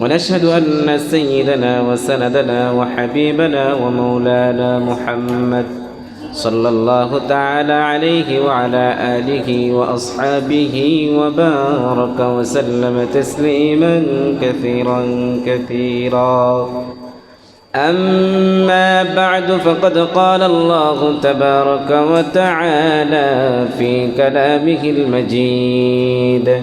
ونشهد أن سيدنا وسندنا وحبيبنا ومولانا محمد صلى الله تعالى عليه وعلى آله وأصحابه وبارك وسلم تسليما كثيرا كثيرا. أما بعد فقد قال الله تبارك وتعالى في كلامه المجيد.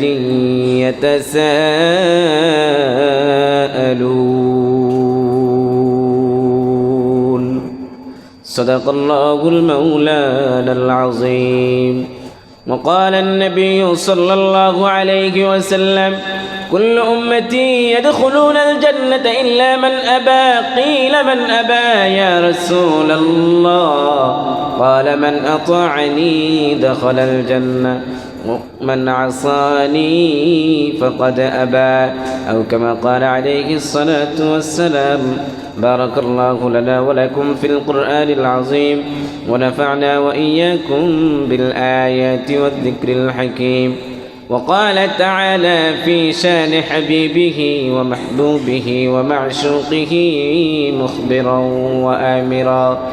يتساءلون. صدق الله المولانا العظيم. وقال النبي صلى الله عليه وسلم كل أمتي يدخلون الجنة إلا من أبى. قيل من أبى يا رسول الله؟ قال من أطاعني دخل الجنة. من عصاني فقد أبى. أو كما قال عليه الصلاة والسلام بارك الله لنا ولكم في القرآن العظيم ونفعنا وإياكم بالآيات والذكر الحكيم. وقال تعالى في شان حبيبه ومحبوبه ومعشوقه مخبرا وآمرا.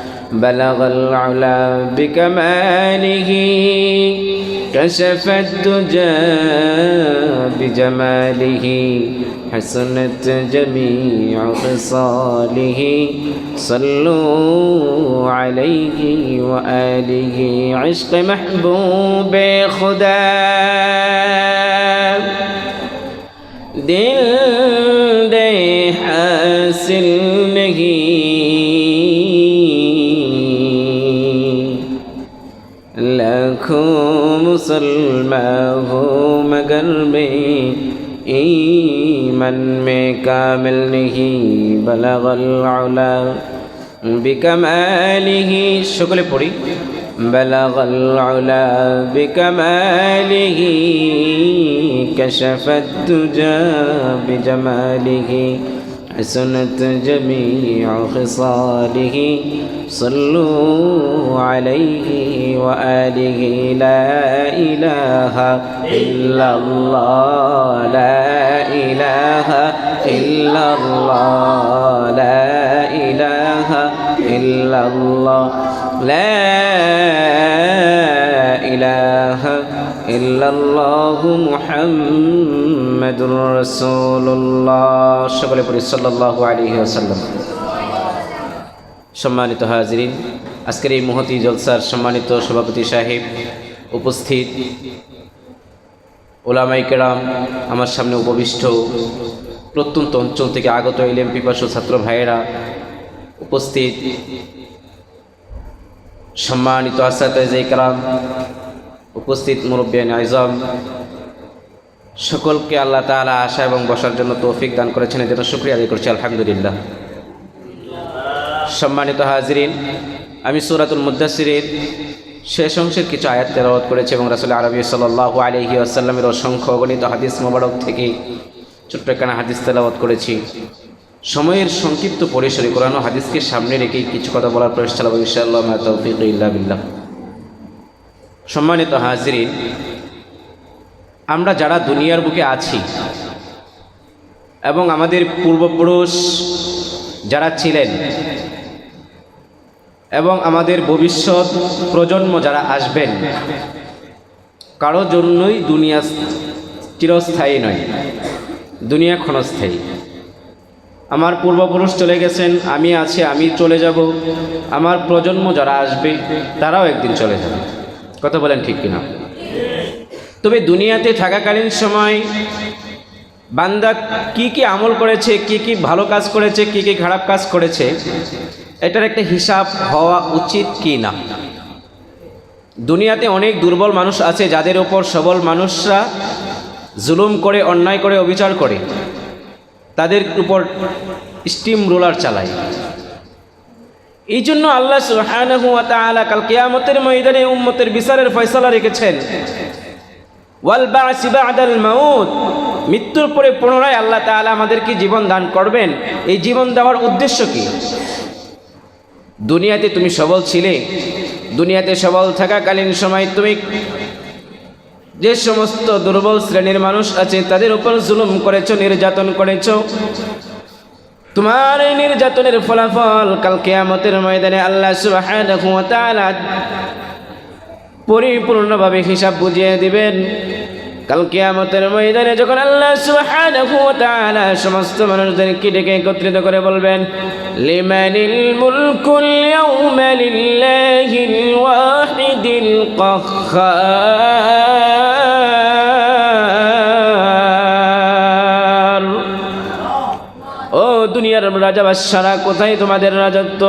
بلغ العلا بكماله كشف الدجى بجماله حسنت جميع خصاله. صلوا عليه وآله عشق محبوب خدا. دل دے حاصل लाखों मुसलमान हो मगर में ईमन में कामिल नहीं बलगल औला بكماله شكل پوری بلغ العلا بكماله كشف الدجى بجماله حسنت جميع خصاله صلوا عليه وآله لا إله إلا الله لا إله إلا الله لا إله إلا الله لا إله إلا الله সকলে সম্মানিত হাজিরিন, আজকের এই মহতি জলসার সম্মানিত সভাপতি সাহেব উপস্থিত। ওলামাই কেরাম, আমার সামনে উপবিষ্ট প্রত্যন্ত অঞ্চল থেকে আগত এলএম পিপাসু ছাত্র ভাইয়েরা উপস্থিত। সম্মানিত আসাদ কালাম উপস্থিত মুরব্বিয়ান আইজম, সকলকে আল্লাহ তালা আশা এবং বসার জন্য তৌফিক দান করেছেন এর জন্য শুক্রিয়া আদায় করছি, আলহামদুলিল্লাহ। সম্মানিত হাজরিন, আমি সুরাতুল মুদাসিরের শেষ অংশের কিছু আয়াত তেলাওয়াত করেছি এবং রাসুল আরবি সাল্লাহ আলহি আসাল্লামের অসংখ্য অগণিত হাদিস মোবারক থেকে ছোট্ট একখানা হাদিস তেলাওয়াত করেছি। সময়ের সংক্ষিপ্ত পরিসরে কোরআন হাদিসকে সামনে রেখেই কিছু কথা বলার প্রয়াস চালাবো, ইনশাআল্লাহ তৌফিক, ইল্লা বিল্লাহ। সম্মানিত হাজিরিন, আমরা যারা দুনিয়ার বুকে আছি এবং আমাদের পূর্বপুরুষ যারা ছিলেন এবং আমাদের ভবিষ্যৎ প্রজন্ম যারা আসবেন, কারও জন্যই দুনিয়া চিরস্থায়ী নয়, দুনিয়া ক্ষণস্থায়ী। আমার পূর্বপুরুষ চলে গেছেন, আমি আছি, আমি চলে যাব। আমার প্রজন্ম যারা আসবে, তারাও একদিন চলে যাবে। কথা বলেন ঠিক কিনা? তবে দুনিয়াতে থাকাকালীন সময় বান্দা কি কি আমল করেছে, কি কি ভালো কাজ করেছে, কি কি খারাপ কাজ করেছে, এটার একটা হিসাব হওয়া উচিত কি না? দুনিয়াতে অনেক দুর্বল মানুষ আছে যাদের ওপর সবল মানুষরা জুলুম করে, অন্যায় করে, অবিচার করে। তাদের উপর স্টিম রোলার চালায়। এই জন্য আল্লাহ কাল কেয়ামতের ময়দানে উম্মতের বিচারের ফয়সালা রেখেছেন। বা'দাল মাউত। মৃত্যুর পরে পুনরায় আল্লাহ তাআলা আমাদেরকে জীবন দান করবেন। এই জীবন দেওয়ার উদ্দেশ্য কি? দুনিয়াতে তুমি সবল ছিলে। দুনিয়াতে সবল থাকাকালীন সময় তুমি যে সমস্ত দুর্বল শ্রেণির মানুষ আছে, তাদের উপর জুলুম করেছ, নির্যাতন করেছ। তোমার এই নির্যাতনের ফলাফল কাল কেয়ামতের ময়দানে আল্লাহ তাআলা পরিপূর্ণভাবে হিসাব বুঝিয়ে দিবেন। কাল কিয়ামতের ময়দানে যখন আল্লাহ সুবহানাহু সমস্ত মানুষদেরকে ডেকে একত্রিত করে বলবেন, লিমানিল মুলকুল ইয়াউমা লিল্লাহিল ওয়াহিদিল কাহ্হার রাজা বাদশারা কোথায় তোমাদের রাজত্ব?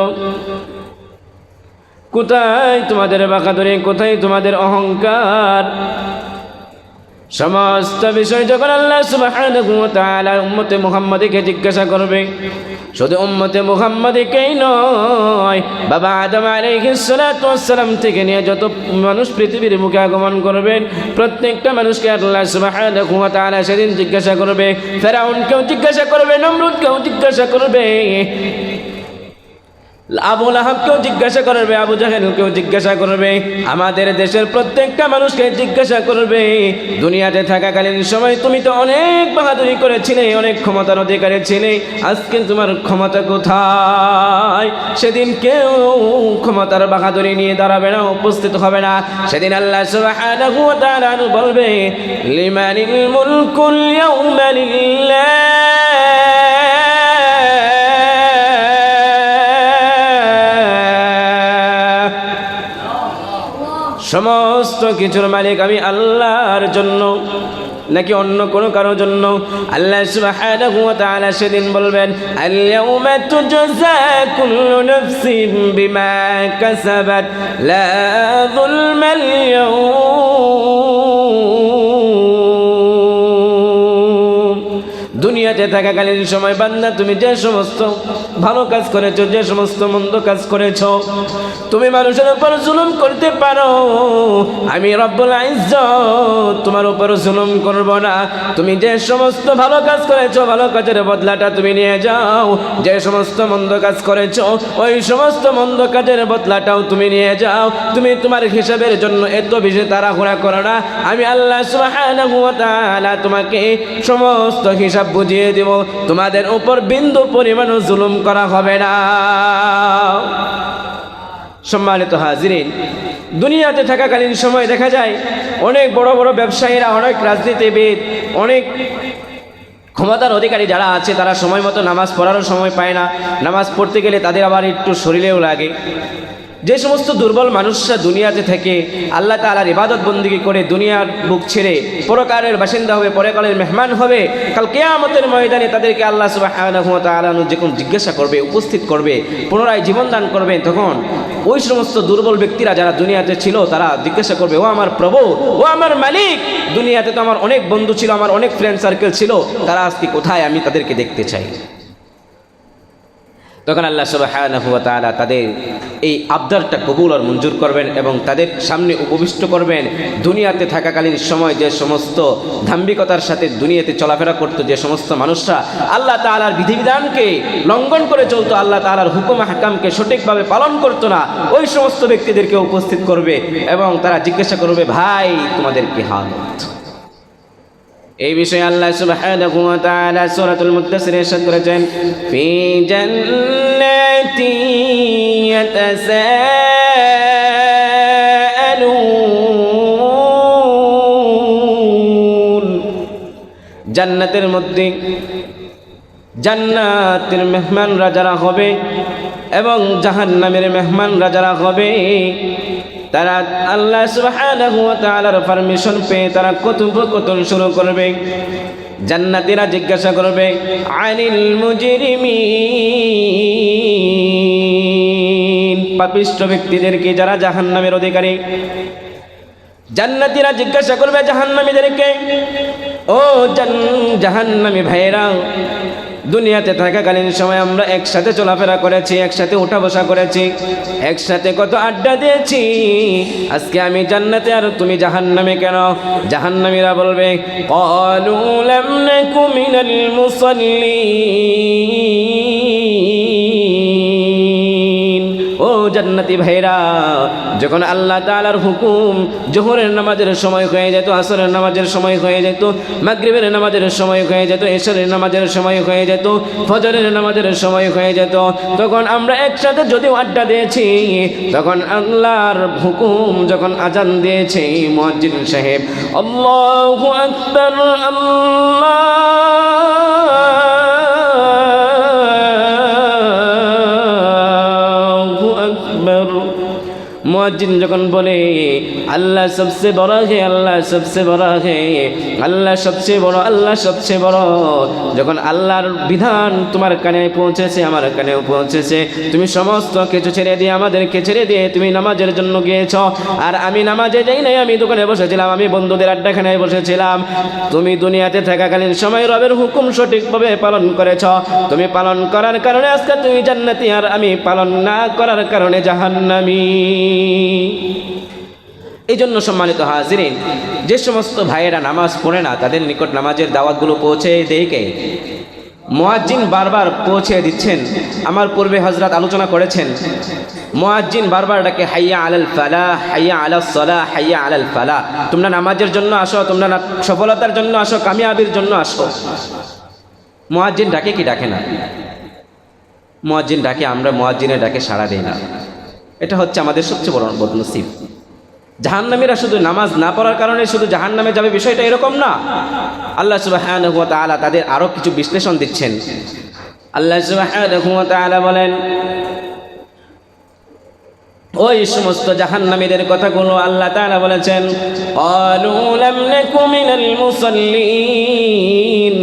কোথায় তোমাদের বাকাদুরি? কোথায় তোমাদের অহংকার? সমস্ত বিষয় যখন আল্লাহ তাআলা উম্মতে মুহাম্মাদকে জিজ্ঞাসা করবে, শুধু উম্মতে মুহাম্মাদকেই নয়, বাবা আদম ওয়াসসালাম থেকে নিয়ে যত মানুষ পৃথিবীর মুখে আগমন করবেন প্রত্যেকটা মানুষকে আল্লাহ তাআলা সেদিন জিজ্ঞাসা করবে, ফেরাউনকেও জিজ্ঞাসা করবে, নমরুদকেও জিজ্ঞাসা করবে। আবু লাহাবকেও জিজ্ঞাসা করবে, আবু জাহেলকেও জিজ্ঞাসা করবে, আমাদের দেশের প্রত্যেকটা মানুষকে জিজ্ঞাসা করবে, দুনিয়াতে থাকাকালীন সময় তুমি তো অনেক বাহাদুরি করেছিলে, অনেক ক্ষমতার অধিকারী ছিলে, আজকে তোমার ক্ষমতা কোথায়? সেদিন কেউ ক্ষমতার বাহাদুরি নিয়ে দাঁড়াবে না, উপস্থিত হবে না। সেদিন আল্লাহ সুবহানাহু ওয়া তাআলা বলবে, লিমানিল মুলকুল ইয়াউমা সমস্ত কিছুর মালিক আমি আল্লাহর জন্য, নাকি অন্য কোনো কারোর জন্য? আল্লাহ সুবহানাহু ওয়া তাআলা সেদিন বলবেন, আল-ইয়াউমা তুজজা কুল্লু নাফসিন বিমা কাসাবাত দুনিয়াতে থাকাকালীন সময় বান্দা তুমি যে সমস্ত ভালো কাজ করেছ, যে সমস্ত মন্দ কাজ করেছ, তুমি মানুষের উপর জুলুম করতে পারো। আমি রব্বুল ইজ্জত তোমার উপর জুলুম করব না। তুমি যে সমস্ত ভালো কাজ করেছ, ভালো কাজের বদলাটা তুমি নিয়ে যাও। যে সমস্ত মন্দ কাজ করেছ, ওই সমস্ত মন্দ কাজের বদলাটাও তুমি নিয়ে যাও। তুমি তোমার হিসাবের জন্য এত বেশি তাড়াহুড়া করো না। আমি আল্লাহ সুবহানাহু ওয়া তাআলা তোমাকে সমস্ত হিসাব বুঝিয়ে দেব, তোমাদের উপর বিন্দু পরিমাণও জুলুম করা হবে না। সম্মানিত হাজিরিন, দুনিয়াতে থাকাকালীন সময় দেখা যায়, অনেক বড় বড় ব্যবসায়ীরা, অনেক রাজনীতিবিদ, অনেক ক্ষমতার অধিকারী যারা আছে, তারা সময় মতো নামাজ পড়ারও সময় পায় না। নামাজ পড়তে গেলে তাদের আবার একটু শরীরেও লাগে। যে সমস্ত দুর্বল মানুষরা দুনিয়াতে থেকে, আল্লাহ তালার ইবাদত বন্দিগি করে দুনিয়ার বুক ছেড়ে পরকারের বাসিন্দা হবে, পরকালের মেহমান হবে, কাল কেয়ামতের ময়দানে তাদেরকে আল্লাহ সুবাহ যখন জিজ্ঞাসা করবে, উপস্থিত করবে, পুনরায় জীবন দান করবে, তখন ওই সমস্ত দুর্বল ব্যক্তিরা যারা দুনিয়াতে ছিল, তারা জিজ্ঞাসা করবে, ও আমার প্রভু, ও আমার মালিক, দুনিয়াতে তো আমার অনেক বন্ধু ছিল, আমার অনেক ফ্রেন্ড সার্কেল ছিল, তারা আজকে কোথায়? আমি তাদেরকে দেখতে চাই। তখন আল্লাহ তাআলা তাদের এই আবদারটা কবুল আর মঞ্জুর করবেন এবং তাদের সামনে উপবিষ্ট করবেন। দুনিয়াতে থাকাকালীন সময় যে সমস্ত ধাম্বিকতার সাথে দুনিয়াতে চলাফেরা করতো যে সমস্ত মানুষরা, আল্লাহ তাআলার বিধিবিধানকে লঙ্ঘন করে চলতো, আল্লাহ তাআলার হুকুম হাকামকে সঠিকভাবে পালন করতো না। ওই সমস্ত ব্যক্তিদেরকে উপস্থিত করবে এবং তারা জিজ্ঞাসা করবে, ভাই, তোমাদের কি হালত? এই বিষয়ে আল্লাহ সুবহানাহু ওয়া তাআলা সূরাতুল মুদ্দাসিরে ইরশাদ করেছেন, ফি জান্নাতি ইয়াতাসাআলুন. জান্নাতের মধ্যে জান্নাতের মেহমানরা যারা হবে এবং জাহান্নামের মেহমানরা যারা হবে তারা আল্লাহ তাআলার পারমিশন পেয়ে তারা কথোপকথন শুরু করবে। জান্নাতীরা জিজ্ঞাসা করবে, আনিল মুজরিমিন? পাপিষ্ঠ ব্যক্তিদেরকে যারা জাহান্নামের অধিকারী? জান্নাতীরা জিজ্ঞাসা করবে জাহান্নামীদেরকে, ও জাহান্নামী ভাইয়েরা দুনিয়াতে থাকাকালীন সময় আমরা একসাথে চলাফেরা করেছি, একসাথে উঠা বসা করেছি, একসাথে কত আড্ডা দিয়েছি। আজকে আমি জান্নাতে, আর তুমি জাহান নামে কেন জাহান নামীরা বলবে ও জান্নাতি ভাইরা যখন আল্লাহ তাআলার হুকুম জোহরের নামাজের সময় হয়ে যেত, আসরের নামাজের সময় হয়ে যেত, মাগরিবের নামাজের সময় হয়ে যেত, এশারের নামাজের সময় হয়ে যেত, ফজরের নামাজের সময় হয়ে যেত, তখন আমরা একসাথে যদিও আড্ডা দিয়েছি, তখন আল্লাহর হুকুম যখন আজান দিয়েছে মুয়াজ্জিন সাহেব, আল্লাহু আল্লাহু মুয়াজ্জিন যখন বলে আল্লাহ সবচেয়ে বড় হে, আল্লাহ সবচেয়ে বড় হে। আল্লাহ সবচেয়ে বড়, আল্লাহ সবচেয়ে বড়। যখন আল্লাহর বিধান তোমার কানে পৌঁছেছে, আমার কানেও পৌঁছেছে। তুমি সমস্ত কিছু ছেড়ে দিয়ে, আমাদেরকে ছেড়ে দিয়ে তুমি নামাজের জন্য গিয়েছ। আর আমি নামাজে যাই নাই, আমি দোকানে বসেছিলাম, আমি বন্ধুদের আড্ডাখানায় বসেছিলাম। তুমি দুনিয়াতে থাকাকালীন সময় রবের হুকুম সঠিকভাবে পালন করেছ। তুমি পালন করার কারণে আজকে তুমি জান্নাতি, আর আমি পালন না করার কারণে জাহান্নামী। এই জন্য সম্মানিত হাজিরিন, যে সমস্ত ভাইয়েরা নামাজ পড়ে না, তাদের নিকট নামাজের দাওয়াতগুলো পৌঁছে দেয় কে? মোয়াজ্জিন বারবার পৌঁছে দিচ্ছেন। আমার পূর্বে হজরত আলোচনা করেছেন, মোয়াজ্জিন বারবার ডাকে, হাইয়া আলাল ফালা হাইয়া আলাল সলা হাইয়া আলাল ফালা তোমরা নামাজের জন্য আসো, তোমরা সফলতার জন্য আসো, কামিয়াবির জন্য আসো। মোয়াজ্জিন ডাকে কি ডাকে না? মোয়াজ্জিন ডাকে, আমরা মোয়াজ্জিনের ডাকে সাড়া দেই না। এটা হচ্ছে আমাদের সবচেয়ে বড় বদনসিব। জাহান্নামীরা শুধু নামাজ না পড়ার কারণে শুধু জাহান্নামে যাবে বিষয়টা এরকম না। আল্লাহ সুবহানাহু ওয়া তাআলা তাদের আরও কিছু বিশ্লেষণ দিচ্ছেন। আল্লাহ তাআলা বলেন, ওই সমস্ত জাহান্নামীদের কথাগুলো আল্লাহ তাআলা বলেছেন ক্বালু লাম নাকু মিনাল মুসাল্লিন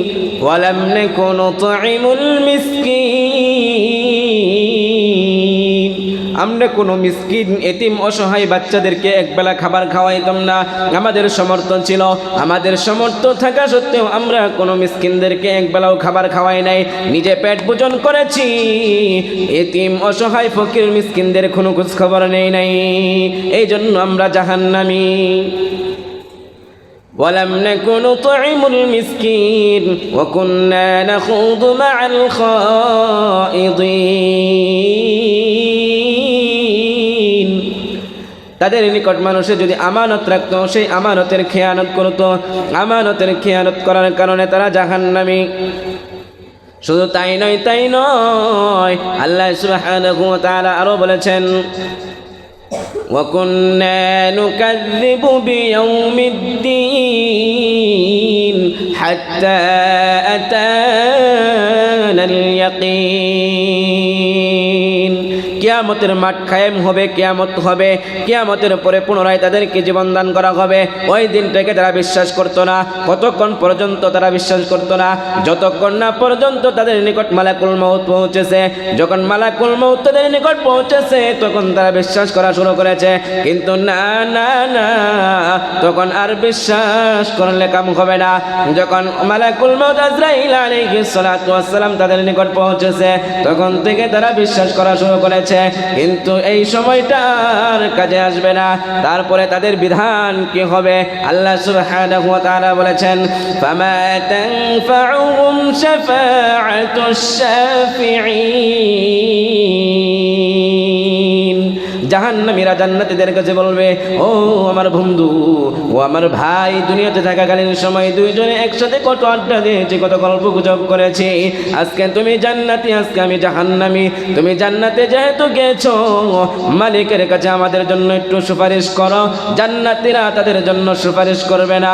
আমরা কোনো মিসকিন এতিম অসহায় বাচ্চাদেরকে একবেলা খাবার খাওয়াইতাম না আমাদের সমর্থন ছিল আমাদের সমর্থন থাকা সত্ত্বেও আমরা কোনো মিসকিনদেরকে একবেলাও খাবার খাওয়াই নাই নিজে পেট পূজন করেছি এতিম অসহায় ফকির মিসকিনদের কোনো খোঁজ খবর নেই নাই এই জন্য আমরা জাহান্নামী ولم نكن نطعم المسكين وكنا نخوض مع الخائضين তাদের নিকট মানুষে যদি আমানত রাখতো সেই আমানতের খেয়ানত করতো আমানতের খেয়ানত করার কারণে তারা জাহান্নামী শুধু তাই নয় তাই নয় আল্লাহ সুবহানাহু ওয়া তাআলা আরো বলেছেন وكنا نكذب بيوم الدين حتى أتانا اليقين কেয়ামতের মাঠ কায়েম হবে, কেয়ামত হবে। কেয়ামতের পরে পুনরায় তাদেরকে জীবন দান করা হবে। ওই দিনটাকে তারা বিশ্বাস করতো না, কতক্ষণ পর্যন্ত তারা বিশ্বাস করতো না, যতক্ষণ না পর্যন্ত তাদের নিকট মালাকুল মৌত পৌঁছেছে। যখন মালাকুল মৌত তাদের নিকট পৌঁছেছে, তখন তারা বিশ্বাস করা শুরু করেছে। কিন্তু না না না, তখন আর বিশ্বাস করলে কাম হবে না। যখন মালাকুল মৌত আজরাইল আলাইহিস সালাম তাদের নিকট পৌঁছেছে, তখন থেকে তারা বিশ্বাস করা শুরু করেছে। কিন্তু এই সময়টার কাজে আসবে না। তারপরে তাদের বিধান কি হবে? আল্লাহ সুবহানাহু ওয়া তাআলা বলেছেন, ফামা তানফাউহুম শাফাআতুশ শাফিঈন। জাহান্নামীরা জান্নাতীদের কাছে বলবে, ও আমার বন্ধু, ও আমার ভাই, দুনিয়াতে থাকাকালীন সময় দুইজনে একসাথে কত আড্ডা দিয়েছি, কত গল্প গুজব করেছি। আজকে তুমি জান্নাতি, আজকে আমি জাহান্নামী। তুমি জান্নাতে যেহেতু গেছো, মালিকের কাছে আমাদের জন্য একটু সুপারিশ করো। জান্নাতীরা তাদের জন্য সুপারিশ করবে না।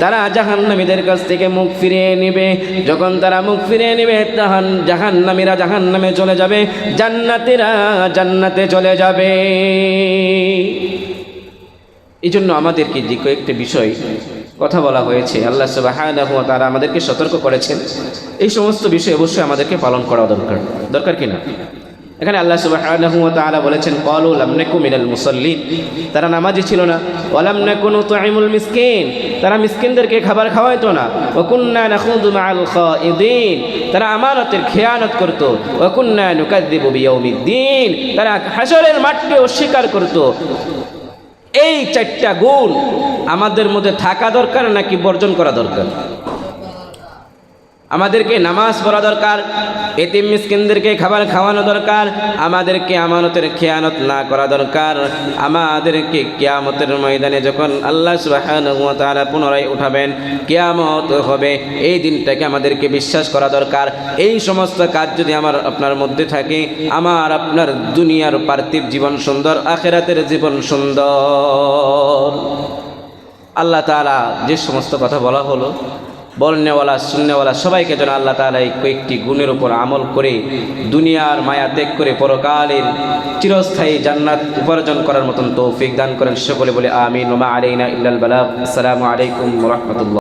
তারা জাহান্নামীদের কাছ থেকে মুখ ফিরিয়ে নেবে। যখন তারা মুখ নেবে তাহান জাহান্নামীরা জাহান্নামে চলে যাবে, জান্নাতেরা জান্নাতে চলে যাবে। এই জন্য আমাদেরকে যে কয়েকটি বিষয় কথা বলা হয়েছে, আল্লাহ দেখো তারা আমাদেরকে সতর্ক করেছেন। এই সমস্ত বিষয় অবশ্যই আমাদেরকে পালন করা দরকার। দরকার কি না? এখানে আল্লাহ সুবহানাহু ওয়া তাআলা বলেছেন, ক্বালু লাম নাকু মিনাল মুসাল্লিন। তারা নামাজি ছিল না। ওয়ালাম নাকু নুতঈমুল মিসকিন। তারা মিসকিনদেরকে খাবার খাওয়াইতো না। ওয়া কুন্না নাখুদু মাআল খাইদিন তারা আমানতের খেয়ানত করত। ওয়া কুন্না নুকাযযিবু বিয়াউমিদ্দিন। তারা হাসরের মাঠকে অস্বীকার করত। এই চারটা গুণ আমাদের মধ্যে থাকা দরকার নাকি বর্জন করা দরকার? আমাদেরকে নামাজ পড়া দরকার, এতিম মিসকিনদেরকে খাবার খাওয়ানো দরকার, আমাদেরকে আমানতের খেয়ানত না করা দরকার। আমাদেরকে কেয়ামতের ময়দানে যখন আল্লাহ সুবহানাহু পুনরায় উঠাবেন, কেয়ামত হবে, এই দিনটাকে আমাদেরকে বিশ্বাস করা দরকার। এই সমস্ত কাজ যদি আমার, আপনার মধ্যে থাকে, আমার, আপনার দুনিয়ার পার্থিব জীবন সুন্দর, আখেরাতের জীবন সুন্দর। আল্লাহ তাআলা যে সমস্ত কথা বলা হলো বলনেওয়ালা শূন্যওয়ালা সবাইকে যেন আল্লাহ তালা এই কয়েকটি গুণের উপর আমল করে দুনিয়ার মায়া ত্যাগ করে পরকালের চিরস্থায়ী জান্নাত উপার্জন করার মতন তৌফিক দান করেন সকলে বলে আমিন। ইল্লাল বালাগ। আসসালামু আলাইকুম রহমতুল্লাহ।